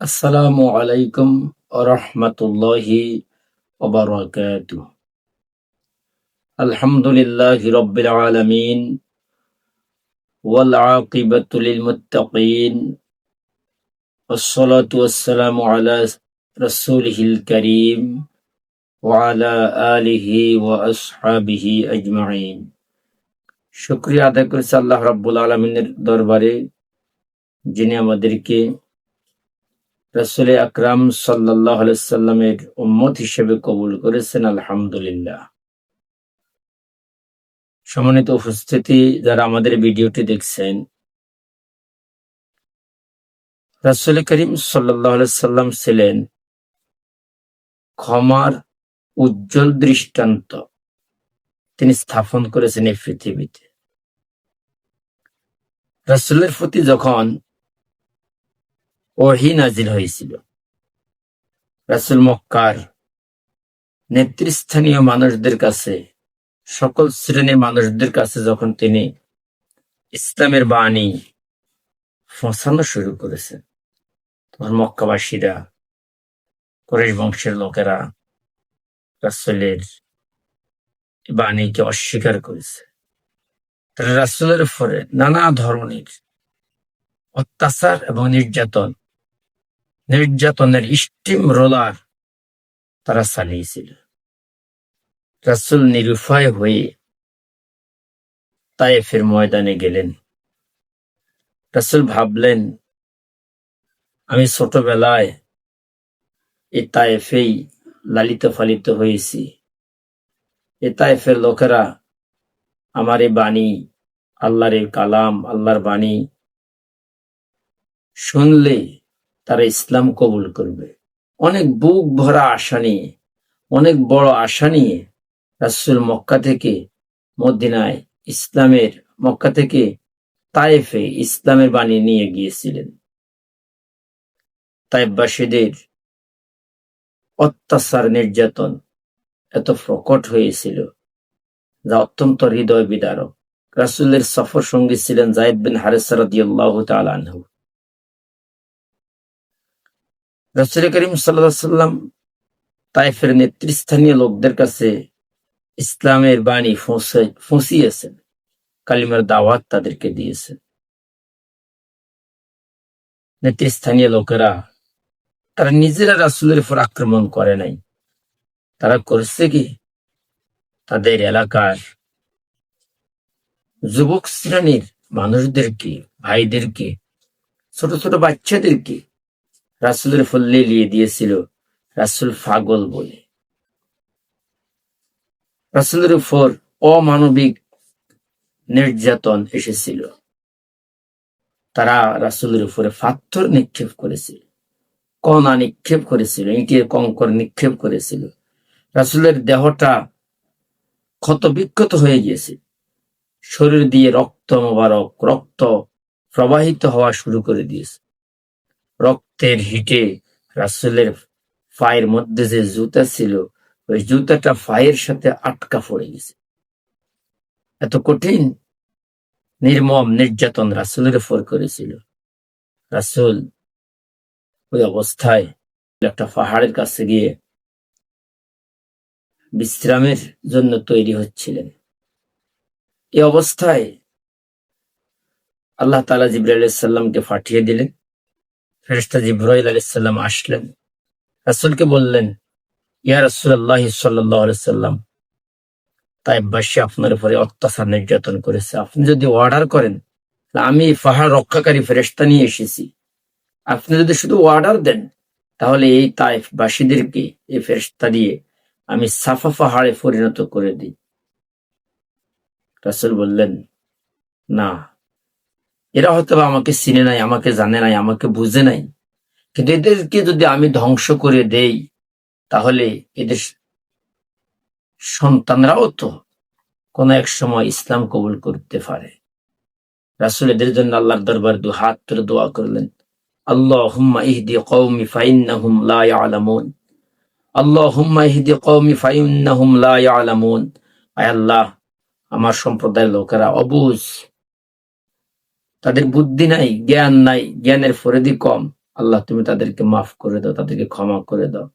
আসসালামু আলাইকুম রহমতুল্লাহি ওবরাকাতু আলহামদুলিল্লাহি রব্বিল আলামিন ওয়াল আকিবাতু লিল মুত্তাকিন والصلاة والسلام على رسوله الكريم وعلى آله وأصحابه أجمعين শুক্রিয়া আদায় করেছে আল্লাহ রাব্বুল আলমিনের দরবারে যিনি আমাদেরকে রসুল আকরাম সাল্লাহ সাল্লামের উম্মত হিসেবে কবুল করেছেন, আলহামদুলিল্লাহ। সম্মানিত উপস্থিতি, যারা আমাদের ভিডিওটি দেখছেন, রসুল করিম সাল্লাহ সাল্লাম ছিলেন ক্ষমার উজ্জ্বল দৃষ্টান্ত। তিনি স্থাপন করেছেন এই পৃথিবীতে। রসুলের প্রতি যখন ওহি নাজিল হয়েছিল। রাসুল মক্কার নেতৃস্থানীয় মানুষদের কাছে, সকল শ্রেণির মানুষদের কাছে যখন তিনি ইসলামের বাণী ফসানো শুরু করেছেন, তখন মক্কাবাসীরা কোরেশ বংশের লোকেরা রাসুলের বাণীকে অস্বীকার করেছে। তারা রাসুলের ফলে নানা ধরনের অত্যাচার এবং নির্যাতন নির্যাতনের স্টিম রোলার তারা চালিয়েছিল। রাসুল নিরুপায় হয়ে তায়েফের ময়দানে গেলেন। রাসুল ভাবলেন, আমি ছোটবেলায় এই তায়েফেই লালিত ফালিত হয়েছি। এ তায়েফের লোকেরা আমার এই বাণী, আল্লাহর কালাম, আল্লাহর বাণী শুনলে তারা ইসলাম কবুল করবে। অনেক বুক ভরা আশা নিয়ে, অনেক বড় আশা নিয়ে রাসুল মক্কা থেকে মদিনায়, ইসলামের মক্কা থেকে তায়েফে ইসলামের বাণী নিয়ে গিয়েছিলেন। তাইবাসীদের অত্যাচার, নির্যাতন এত প্রকট হয়েছিল যা অত্যন্ত হৃদয় বিদারক রাসুলের সফর সঙ্গী ছিলেন জায়দ বিন হারেসারদিয়াল্লাহ তালানহু রসুল করিম সাল্লাম তাইফের নেতৃস্থানীয় লোকদের কাছে ইসলামের বাণী ফুঁসিয়েছেন, কালিমার দাওয়াত তাদেরকে দিয়েছেন। নেতৃস্থানীয় লোকেরা, তারা নিজেরা রাসুলের উপর আক্রমণ করে নাই। তারা করেছে কি? তাদের এলাকার যুবক শ্রেণির মানুষদেরকে, ভাইদেরকে, ছোট ছোট বাচ্চাদেরকে রাসুলের ফল্লে লিয়ে দিয়েছিল। রাসুল ফাগল বলে। রাসুলের উপর অমানবিক নির্যাতন এসেছিল। তারা রাসুলের উপরে পাথর নিক্ষেপ করেছিল, কণা নিক্ষেপ করেছিল, ইটের কঙ্কর নিক্ষেপ করেছিল। রাসুলের দেহটা ক্ষত বিক্ষত হয়ে গিয়েছে। শরীর দিয়ে রক্ত মোবারক, রক্ত প্রবাহিত হওয়া শুরু করে দিয়েছে। রক্তের হিটে রাসুলের পায়ের মধ্যে যে জুতা ছিল, ওই জুতাটা পায়ের সাথে আটকা পড়ে গেছে। এত কঠিন, নির্মম, নির্যাতন রাসুলের উপর করেছিল। রাসুল ওই অবস্থায় একটা পাহাড়ের কাছে গিয়ে বিশ্রামের জন্য তৈরি হচ্ছিলেন। এই অবস্থায় আল্লাহ তালা জিব্রাহ সাল্লামকে পাঠিয়ে দিলেন। ফেরিস্তা জিব্রাইল আলাইসাল্লাম আসলেন। রাসুলকে বললেন, ইয়া রাসুল্লাহ সাল্লাম, তাই বাসী আপনার উপরে অত্যাচার নির্যাতন করেছে। আপনি যদি অর্ডার করেন আমি পাহাড় রক্ষাকারী ফেরেস্তা নিয়ে এসেছি। আপনি যদি শুধু অর্ডার দেন, তাহলে এই তাইফ বাসীদেরকে এই ফেরেস্তা দিয়ে আমি সাফা পাহাড়ে পরিণত করে দিই। রাসুল বললেন, না এরা হয়তো আমাকে চিনে নাই, আমাকে জানে নাই, আমাকে বুঝে নাই। কিন্তু এদেরকে যদি আমি ধ্বংস করে দেই, তাহলে এদের সন্তানরাও তো কোনো এক সময় ইসলাম কবুল করতে পারে। রাসুল এদের জন্য আল্লাহর দরবার দু হাত তুলে দোয়া করলেন আল্লাহ আল্লাহ, আমার সম্প্রদায়ের লোকেরা অবুঝ তাদের বুদ্ধি নাই, জ্ঞান নাই, জ্ঞানের ফরেদি কম। আল্লাহ, তুমি তাদেরকে মাফ করে দাও, তাদেরকে ক্ষমা করে দাও।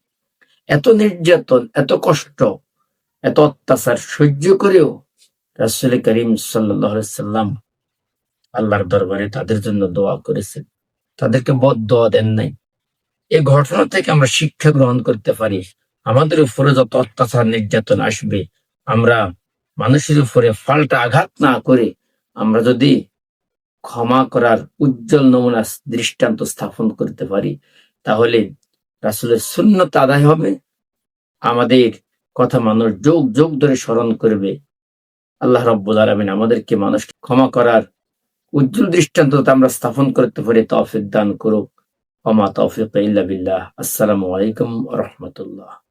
এত নির্যাতন, এত কষ্ট, এত অত্যাচার সহ্য করেও রাসুল করিম সাল্লাম আল্লাহর দরবারে তাদের জন্য দোয়া করেছেন। তাদেরকে বদ দোয়া দেন নাই। এই ঘটনা থেকে আমরা শিক্ষা গ্রহণ করতে পারি। আমাদের উপরে যত অত্যাচার, নির্যাতন আসবে, আমরা মানুষের উপরে পাল্টা আঘাত না করে আমরা যদি ক্ষমা করার উজ্জ্বল নমুনা দৃষ্টান্ত স্থাপন করতে পারি, তাহলে রাসুলের শূন্যত আদায় হবে। আমাদের কথা মানুষ যোগ যোগ ধরে স্মরণ করবে। আল্লাহ রব্বুল আলমিন আমাদেরকে মানুষ ক্ষমা করার উজ্জ্বল দৃষ্টান্ত আমরা স্থাপন করতে পারি, তৌফিক দান করুক। অমা তৌফিক ইল্লা বিল্লাহ। আসসালামু আলাইকুম রহমতুল্লাহ।